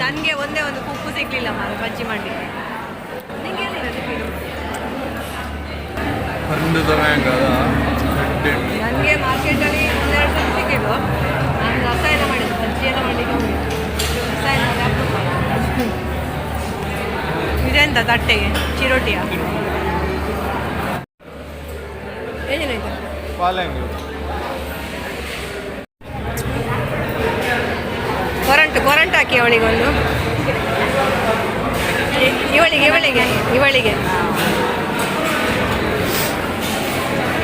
ನನಗೆ ಒಂದೇ ಒಂದು ಕುಪ್ಪು ಸಿಗ್ಲಿಲ್ಲ ಮಾರ ಬಜ್ಜಿ ಮಾಡಿ. ನಿಂಗೆ ನನಗೆ ಮಾರ್ಕೆಟಲ್ಲಿ ಒಂದೆರಡು ಸಲ ಸಿಕ್ಕಿದ್ದು ನಾನು ರಸಾಯನ ಮಾಡಿದ್ದು ಬಜ್ಜಿ ಎಲ್ಲ ಮಾಡಲಿಕ್ಕೆ ಹೋಗಿದ್ದು ರಸಾಯನ ಮಾಡಿ ಅಪರೂಪ. ಇದೆಂತ ತಟ್ಟೆಗೆ? ಚಿರೋಟಿಯ? ಏನೇನಾಯ್ತು ಪಾಲಂಗಿ ಕೊರಂಟು ಕೊರಂಟು ಹಾಕಿ ಅವಳಿಗೊಂದು ಇವಳಿಗೆ ಇವಳಿಗೆ ಇವಳಿಗೆ.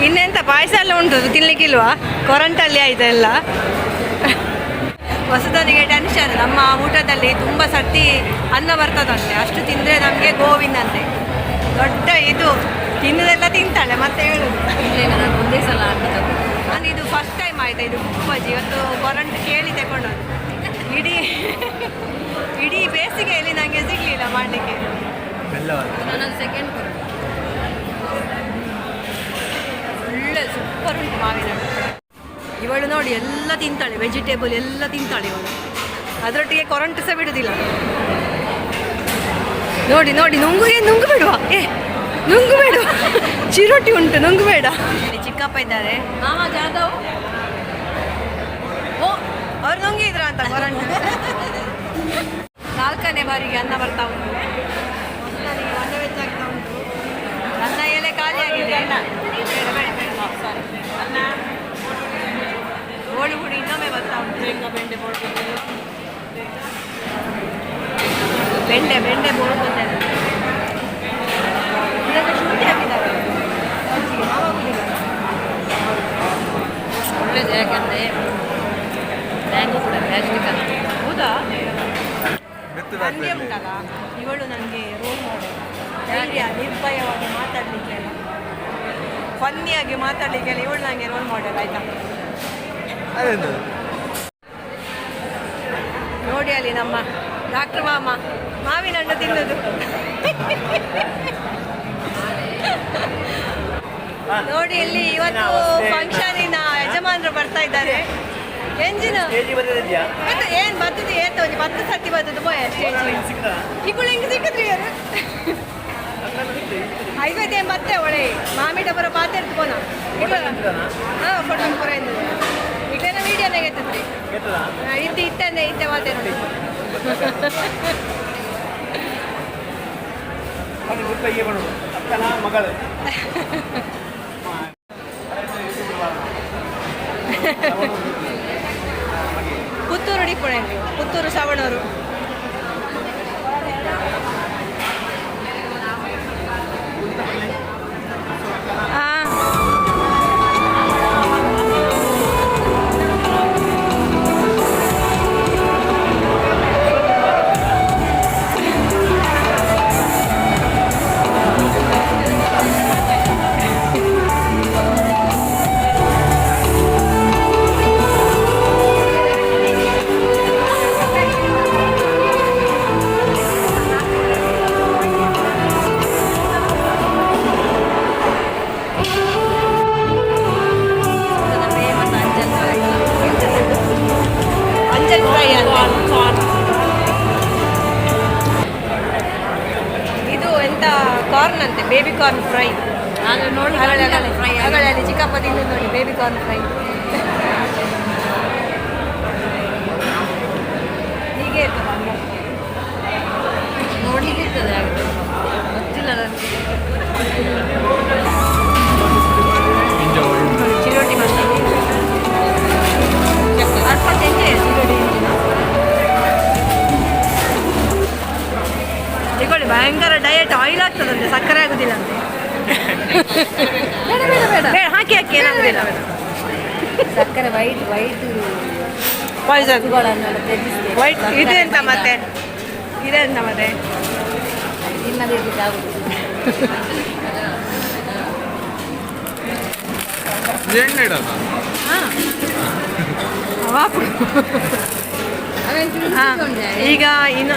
ಇನ್ನೆಂತ ಪಾಯಸ ಎಲ್ಲ ಉಂಟು ತಿನ್ಲಿಕ್ಕಿಲ್ವಾ? ಕೊರಂಟಲ್ಲಿ ಆಯ್ತಾ ಎಲ್ಲ? ಹೊಸದನಿಗೆ ಟೆನ್ಷನ್ ನಮ್ಮ ಊಟದಲ್ಲಿ ತುಂಬ ಸರ್ತಿ ಅನ್ನ ಬರ್ತದಂತೆ. ಅಷ್ಟು ತಿಂದರೆ ನಮಗೆ ಗೋವಿನಂತೆ. ದೊಡ್ಡ ಇದು. ತಿನ್ನದೆಲ್ಲ ತಿಂತಾಳೆ ಮತ್ತೆ ಹೇಳುದು ನಾನು ಒಂದೇ ಸಲ ನಾನು ಇದು ಫಸ್ಟ್ ಟೈಮ್ ಆಯ್ತಾ ಇದು ಬಜ್ಜಿ ಇವತ್ತು ಕೊರಂಟ್ ಕೇಳಿ ತಗೊಂಡದ್ದು ಇಡೀ ಇಡೀ ಬೇಸಿಗೆಯಲ್ಲಿ ನನಗೆ ಸಿಗಲಿಲ್ಲ ಮಾಡಲಿಕ್ಕೆ. ಸೆಕೆಂಡ್ ಒಳ್ಳೆ ಸೂಪರ್ ಉಂಟು ಮಾವಿನ ಇವಳು ನೋಡಿ ಎಲ್ಲ ತಿಂತಾಳೆ ವೆಜಿಟೇಬಲ್ ಎಲ್ಲ ತಿಂತಾಳೆ ಇವಳು. ಅದರೊಟ್ಟಿಗೆ ಕೊರಂಟು ಸಹ ಬಿಡುದಿಲ್ಲ. ನೋಡಿ ನೋಡಿ ನುಂಗು ಏನು ನುಂಗು ಬಿಡುವ. ಏ ನುಂಗು ಬೇಡ. ಚಿರೋಟಿ ಉಂಟು ನುಂಗು ಬೇಡ. ಚಿಕ್ಕಪ್ಪ ಇದ್ದಾರೆ. ಮಾವ ಜಾದವ್ ಓ ಅವ್ರು ನುಂಗಿದ್ರ ಅಂತ ಕೊರಂಟು ನಾಲ್ಕನೇ ಬಾರಿಗೆ ಅನ್ನ ಬರ್ತಾ ಉಂಟು. ನನ್ನ ಎಲೆ ಖಾಲಿ ಆಗಿದೆ ಅನ್ನ ಬೇಡ ಬೇಡ ಬೇಡ ಸಾರಿ ಅನ್ನ. ಗೋಳು ಹುಡಿ ಇನ್ನೊಮ್ಮೆ ಬರ್ತಾ ಉಂಟು. ಶೇಂಗಾ ಬೆಂಡೆ ಬೋಳು ಬೆಂಡೆ ಬೆಂಡೆ ಬೋಳು ಬಂದಿದೆ ಇದಕ್ಕೆ ಶುಂಠಿ ಹಾಕಿದ್ದಾರೆ. ಯಾಕಂದ್ರೆ ಅಲ್ಲ ಹೌದಾ ಉಂಟಲ್ಲ? ಇವಳು ನನಗೆ ರೋಲ್ ಮಾಡೆಲ್ ಧೈರ್ಯ ನಿರ್ಭಯವಾಗಿ ಮಾತಾಡಲಿಕ್ಕೆ ಫನ್ನಿಯಾಗಿ ಮಾತಾಡಲಿಕ್ಕೆ ಇವಳು ನನಗೆ ರೋಲ್ ಮಾಡೆಲ್ ಆಯ್ತಾ? ಅದೇನು? ನೋಡಿ ಅಲ್ಲಿ ನಮ್ಮ ಡಾಕ್ಟರ್ ಮಾಮ. ಮಾವಿನ ಹಣ್ಣು ತಿನ್ನೋದು. ನೋಡಿ ಇಲ್ಲಿ ಇವತ್ತು ಫಂಕ್ಷನಿನ ಯಜಮಾನರು ಬರ್ತಾ ಇದ್ದಾರೆ. ಎಂಜಿನ ಮತ್ತೆ ಏನ್ ಬರ್ತದೆ ಏತ ಒಂಜಿ ಬತ್ತ ಸರ್ತಿ ಬರ್ತದೆ ಬೋಯ ಸ್ಟೇಜ್ ಇಗಳು ಹೆಂಗ್ ಸಿಕ್ಕಿದ್ರಿ ಯಾರು ಐವತ್ತೇ ಮತ್ತೆ ಒಳೆ ಮಾಮಿ ಡಬ್ಬರ ಪಾತೆ ಪೋನ. ಹಾ ಫೋಟೋ ಪುರ ಎಂದು ಇಟ್ಟೇನ ವಿಡಿಯೋನಾಗ ಎತ್ತದ್ರಿ. ಇತ್ತು ಇಟ್ಟಂದೆ ಇತ್ತೆ ಮಾತೆ ನೋಡಿ. ಮಗಳು. மலைப்பழங்கள் புத்தூர் சவணூர் ಕಾರ್ನ್ ಅಂತೆ ಬೇಬಿ ಕಾರ್ನ್ ಫ್ರೈ ನಾನು ನೋಡಿ ಫ್ರೈ ಚಿಕ್ಕಪ್ಪ ತಿಂದು ನೋಡಿ ಬೇಬಿ ಕಾರ್ನ್ ಫ್ರೈ ಹೀಗೆ ಇರ್ತದೆ ಅನ್ನ. ನೋಡ್ಲಿಕ್ಕೆ ಇರ್ತದೆ ಗೊತ್ತಿಲ್ಲ ನನಗೆ ಚಿರೋಟಿ ಮಸಾಲೆ ಅಲ್ಪ ಭಯಂಕರ ಡಯಟ್ ಆಯಿಲ್ ಆಗ್ತದಂತೆ ಸಕ್ಕರೆ ಆಗುದಿಲ್ಲ ಅಂತೆ. ಬೇಡ ಬೇಡ ಬೇಡ. ಬೇಡ ಹಾಕಿ ಹಾಕಿ ಏನಾಗುದಿಲ್ಲ. ಸಕ್ಕರೆ ವೈಟ್ ವೈಟ್ ಪಾಯ್ಸನ್ ವೈಟ್ ಇದೆ ಅಂತ ಮತ್ತೆ. ಇದೆ ಅಂತ ಮತ್ತೆ. ತಿನ್ನದಿರ್ಲಿಕ್ಕೆ ಆಗುದಿಲ್ಲ. ಎಣ್ಣೆ ಇಡೋದ? ಹಾಂ. ವಾಪು ಹಾ, ತಿನ್ನಿಸ್ಕೊಂಡೆ ಈಗ ಇನ್ನು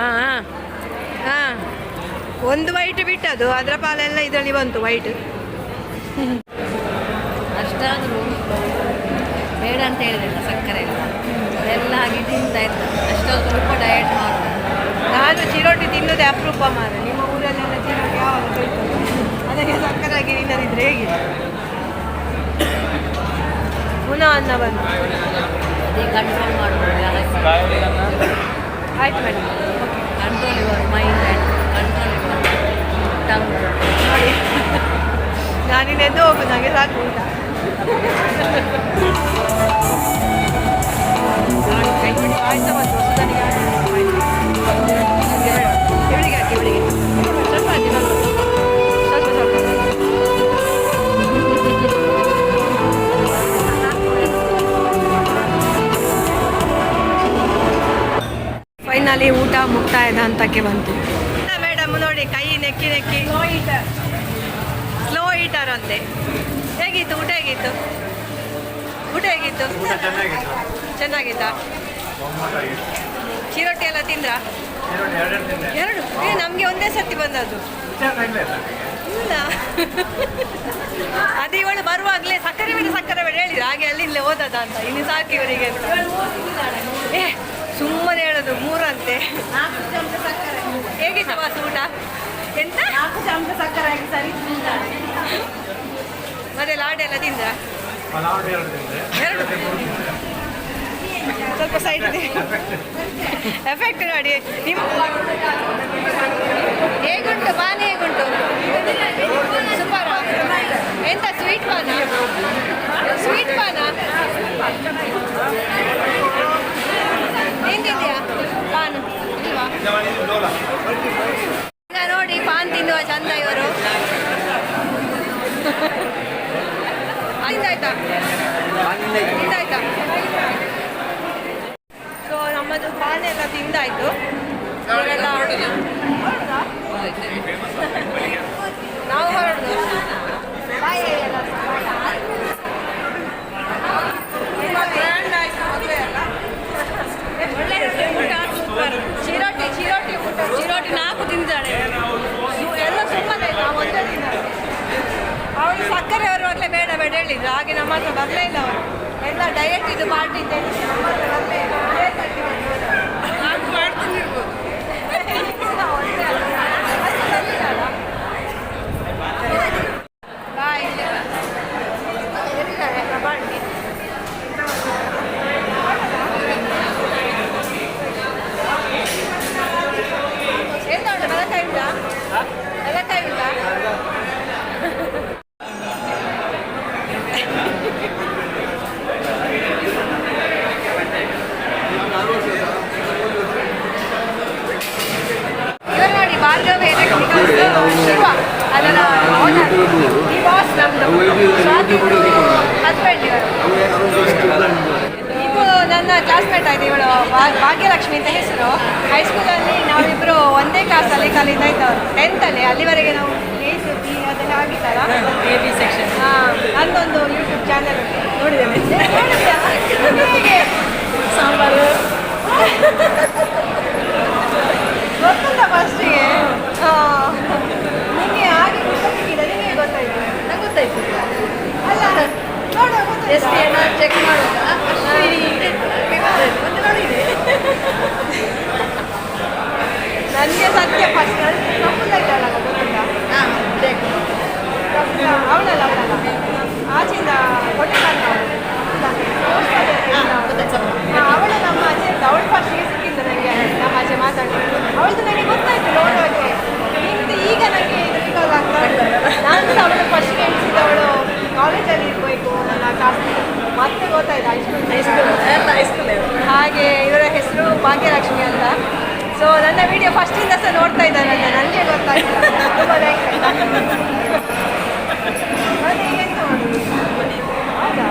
ಹಾ ಹಾಂ. ಹಾ. ಒಂದು ವೈಟ್ ಬಿಟ್ಟದು ಅದರ ಪಾಲೆಲ್ಲ ಇದರಲ್ಲಿ ಬಂತು ವೈಟ್ ಅಷ್ಟಾದರೂ ಬೇಡ ಅಂತ ಹೇಳಿದಿಲ್ಲ ಸಕ್ಕರೆ ಎಲ್ಲ. ಎಲ್ಲ ಹಾಗೆ ತಿಂತಾ ಇರ್ತದೆ ಅಷ್ಟೊಂದು ಸ್ವಲ್ಪ ಡಯಟ್ ಮಾಡ್ತಾರೆ ನಾನು ಚಿರೋಟಿ ತಿನ್ನೋದೇ ಅಪರೂಪ ಮಾರ. ನಿಮ್ಮ ಊರಲ್ಲೆಲ್ಲ ಚಿರೋಟಿ ಯಾವಾಗ ಬೈತಾರೆ ಅದಕ್ಕೆ ಸಕ್ಕರಾಗಿ ತಿನ್ನದಿದ್ರೆ ಹೇಗೆ? ಪುನಃ ಅನ್ನ ಬಂದು ಅದೇ ಕಂಟ್ರೋಲ್ ಮಾಡ್ಬೋದು ಆಯ್ತು madam control your mind and control your tongue ನೋಡಿ ನಾನಿನ್ನು ಎದ್ದು ಹೋಗು ನನಗೆ ಸಾಕು ಊಟ ನೋಡಿ ಕೈ ಬಿಡಿ ಪಾಯಸ ಬಂತು ಹೊಸದನಿಗೆ ಫೈನಲಿ ಊಟ ಮುಕ್ತಾಯದ ಹಂತಕ್ಕೆ ಬಂತು. ಮೇಡಮ್ ನೋಡಿ ಕೈ ನೆಕ್ಕಿ ನೆಕ್ಕಿ. ಸ್ಲೋ ಈಟರ್ ಸ್ಲೋ ಈಟರ್ ಅಂತೆ ಹೇಗಿತ್ತು? ಊಟ ಹೇಗಿತ್ತು? ಊಟ ಹೇಗಿತ್ತು? ಚೆನ್ನಾಗಿತ್ತು. ಚೆನ್ನಾಗಿತ್ತಾ? ಚಿರೋಟಿ ಎಲ್ಲ ತಿಂದ್ರಾ? ಎರಡು ಎರಡು ತಿಂದೆ. ಎರಡು? ಏ ನಮಗೆ ಒಂದೇ ಸರ್ತಿ ಬಂದದ್ದು. ಇಲ್ಲ ಅದು ಇವಳು ಬರುವಾಗಲೇ ಸಕ್ಕರೆ ಬೇಡ ಸಕ್ಕರೆ ಬೇಡ ಹೇಳಿದ್ರು? ಹಾಗೆ ಅಲ್ಲಿಂದಲೇ ಓದದ ಅಂತ. ಇನ್ನು ಸಾಕಿ ಇವರಿಗೆ ಅಂತ. ಏ ಸುಮ್ಮನೆ ಹೇಳೋದು ಮೂರಂತೆ. ಹೇಗಿತ್ತು ಬಾಸ ಊಟ? ಎಂತ? ನಾಲ್ಕು ಚಮಚ ಸಕ್ಕರೆ ಸರಿ ಮತ್ತೆ ಲಾಡ್ ಎಲ್ಲ ತಿಂದ? ಸ್ವಲ್ಪ ಸೈಡ್ ಇದೆ ಎಫೆಕ್ಟ್ ನೋಡಿ. ನಿಮ್ಮ ಹೇಗುಂಟು? ಪಾನಿ ಹೇಗುಂಟು ಸೂಪರ್ ಎಂತ ಸ್ವೀಟ್ ಪಾನ ಸ್ವೀಟ್ ಪಾನ ಏನ್ ತಿಂದ್ಯಾ ಪಾನ್ ಇಲ್ವಾ ಈಗ ನೋಡಿ ಪಾನ್ ತಿನ್ನುವ ಚಂದ ಇವರು ತಿಂದಾಯ್ತಾ ತಿಂದಾಯ್ತಾ ಸೊ ನಮ್ಮದು ಪಾನ್ ಎಲ್ಲ ತಿಂದಾಯ್ತು ಇವರೆಲ್ಲ ಹೊರಡುದಾ? ನಾವು ಹೊರಡುದು ಬಾಯ್ ಎಲ್ಲ ತುಂಬಾ grand ಆಯ್ತು ಮದುವೆ ಎಲ್ಲ. ಒಳ್ಳೆ ಊಟ ಸೂಪರ್ ಚಿರೋಟಿ ಚಿರೋಟಿ ಊಟ ಚಿರೋಟಿ ನಾಲ್ಕು ತಿಂದಾಳೆ ಸು- ಎಲ್ಲ ಸುಮ್ಮನೆ ನಾವು ಒಂದೇ ತಿಂದಾಳೆ ಅವಳು ಸಕ್ಕರೆ ಬರುವಾಗಲೇ ಬೇಡ ಬೇಡ ಹೇಳಿದ್ರು ಹಾಗೆ ನಮ್ಮ ಹತ್ರ ಬರಲೇ ಇಲ್ಲ ಅವರು ಎಲ್ಲ ಡಯಟ್ ಇದು ಪಾರ್ಟಿ ಹತ್ರ ಬರಲೇ ಇಲ್ಲ Diet ಅಲ್ಲಿ ಬಂದವರು. ನಾನು ಮಾಡ್ತೀನಿ ಇರ್ಬೋದು. ಇಲ್ಲ, ಒಂದೇ ಅಲ್ಲ. ಅದು ಸರಿಯಲ್ಲ. ಬಾ ಇಲ್ಲಿ ಬಾ. ಎಲ್ಲಿದ್ದಾರೆ? ಪ್ರಭಾಂಡಿ. ಎಂತ ಉಂಟು ಬದಕಾಯಿ ಉಂಟಾ ಬದಕಾಯಿ ಉಂಟಾ ಇವರು ನೋಡಿ ಭಾರ್ಗವ ಎಲೆಕ್ಟ್ರಿಕಲ್ಸ್ ಶಿವ ಅದರ ಓನರ್ ಈ ಬಾಸ್ ನಮ್ದು ಸ್ವಾತಿದು ಹಸ್ಬೆಂಡ್ ಇವರು ಇದು ನನ್ನ ಕ್ಲಾಸ್ಮೇಟ್ ಆಯ್ತು ಇವಳು ಭಾ- ಭಾಗ್ಯಲಕ್ಷ್ಮಿ ಅಂತ ಹೆಸರು ಹೈಸ್ಕೂಲಲ್ಲಿ ನಾವಿಬ್ಬರು ಒಂದೇ ಇದ್ದವರು ಟೆಂತಲ್ಲಿ ಅಲ್ಲಿವರೆಗೆ ನಾವು ಟು ಬಿ ಅದೆಲ್ಲ ಆಗಿತ್ತಲ್ಲ? ಎ ಬಿ ಸೆಕ್ಷನ್ ಹಾಂ ನಂದೊಂದು ಯೂಟ್ಯೂಬ್ ಚಾನಲ್ ನೋಡಿದೆ ಸಾಂಬಾರು? ಗೊತ್ತಲ್ಲ ಫಸ್ಟಿಗೆ ನಿಮಗೆ ಹಾಗೆ ಗೊತ್ತಾಗಿಲ್ಲ ನಿಮಗೆ ಗೊತ್ತಾಯ್ತು? ನಂಗೆ ಗೊತ್ತಾಯ್ತು? ಅಲ್ಲ ನೋಡ ಎಷ್ಟು ಏನ ಚೆಕ್ ಮಾಡುವಾಗ ಮತ್ತೆ ನೋಡಿದೆ ನನಗೆ ಸತ್ಯ ಫಸ್ಟ್ ತಪ್ಪುದಾಯ್ತಲ್ಲ ಗೊತ್ತಿಲ್ಲ ಹಾಂ ಚೆಕ್ ಅವಳಲ್ಲ ಅವಳಲ್ಲ ಆಚೆಯಿಂದ ಕೊಟ್ಟಿಲ್ಲ ಹಾಂ ಗೊತ್ತಾಯ್ತು ಅವಳು ನಮ್ಮ ಆಚೆ ಅವಳು ಫಸ್ಟಿಗೆ ಸಿಕ್ಕಿದ್ದು ಹಾಗೆ ಇವರ ಹೆಸರು ಭಾಗ್ಯಲಕ್ಷ್ಮಿ ಅಂತ. ಸೊ ನನ್ನ ವಿಡಿಯೋ ಫಸ್ಟಿಂದ ಸಹ ನೋಡ್ತಾ ಇದ್ದಾನಂತೆ ನನಗೆ ಗೊತ್ತಾಯ್ತು. ತುಂಬ. ಮತ್ತೆ ಹೌದಾ?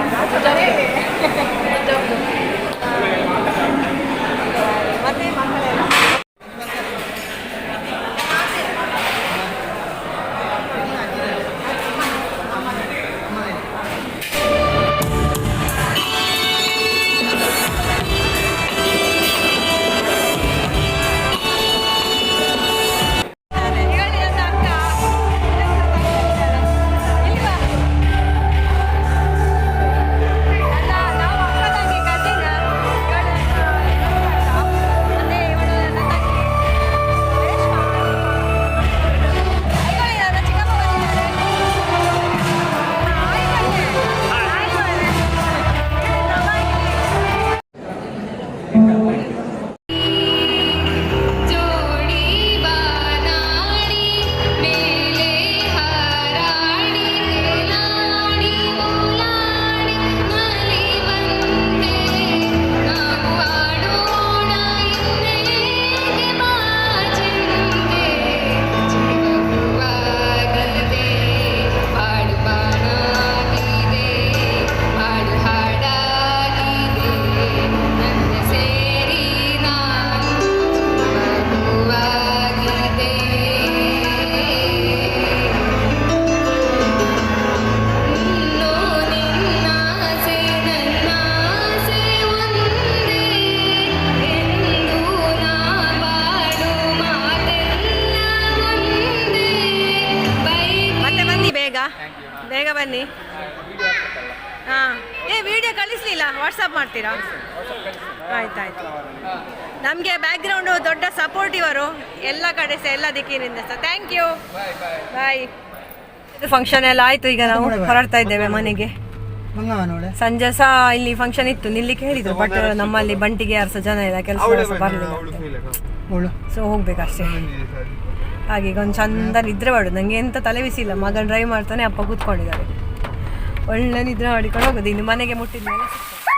ಮಾಡ್ತೀರಾ ಆಯ್ತಾಯ್ತು. ನಮಗೆ ಬ್ಯಾಕ್ಗ್ರೌಂಡು ದೊಡ್ಡ ಸಪೋರ್ಟ್ ಇವರು ಎಲ್ಲ ಕಡೆ ಸಹ ಎಲ್ಲ ದಿಕ್ಕಿನಿಂದ ಸಹ ಥ್ಯಾಂಕ್ ಯು ಬಾಯ್ ಇದು ಫಂಕ್ಷನ್ ಎಲ್ಲ ಆಯ್ತು ಈಗ ನಾವು ಹೊರಡ್ತಾ ಇದ್ದೇವೆ ಮನೆಗೆ. ಸಂಜೆ ಸಹ ಇಲ್ಲಿ ಫಂಕ್ಷನ್ ಇತ್ತು ನಿಲ್ಲಿಕ್ಕೆ ಹೇಳಿದ್ರು ಬಟ್ ನಮ್ಮಲ್ಲಿ ಬಂಟಿಗೆ ಯಾರು ಸಹ ಜನ ಇಲ್ಲ ಕೆಲಸ ಬರಲಿಲ್ಲ. ಸೊ ಹೋಗ್ಬೇಕಷ್ಟೇ. ಹಾಗೆ ಈಗ ಒಂದು ಚಂದ ನಿದ್ರೆ ಮಾಡು. ನಂಗೆ ಎಂತ ತಲೆ ಬಿಸಿ ಇಲ್ಲ ಮಗ ಡ್ರೈವ್ ಮಾಡ್ತಾನೆ ಅಪ್ಪ ಕೂತ್ಕೊಂಡಿದ್ದಾರೆ. ಒಳ್ಳೆ ನಿದ್ರೆ ಮಾಡಿಕೊಂಡು ಹೋಗೋದು ಇನ್ನು ಮನೆಗೆ ಮುಟ್ಟಿದ ಮೇಲೆ ಸಿಗ್ತದೆ.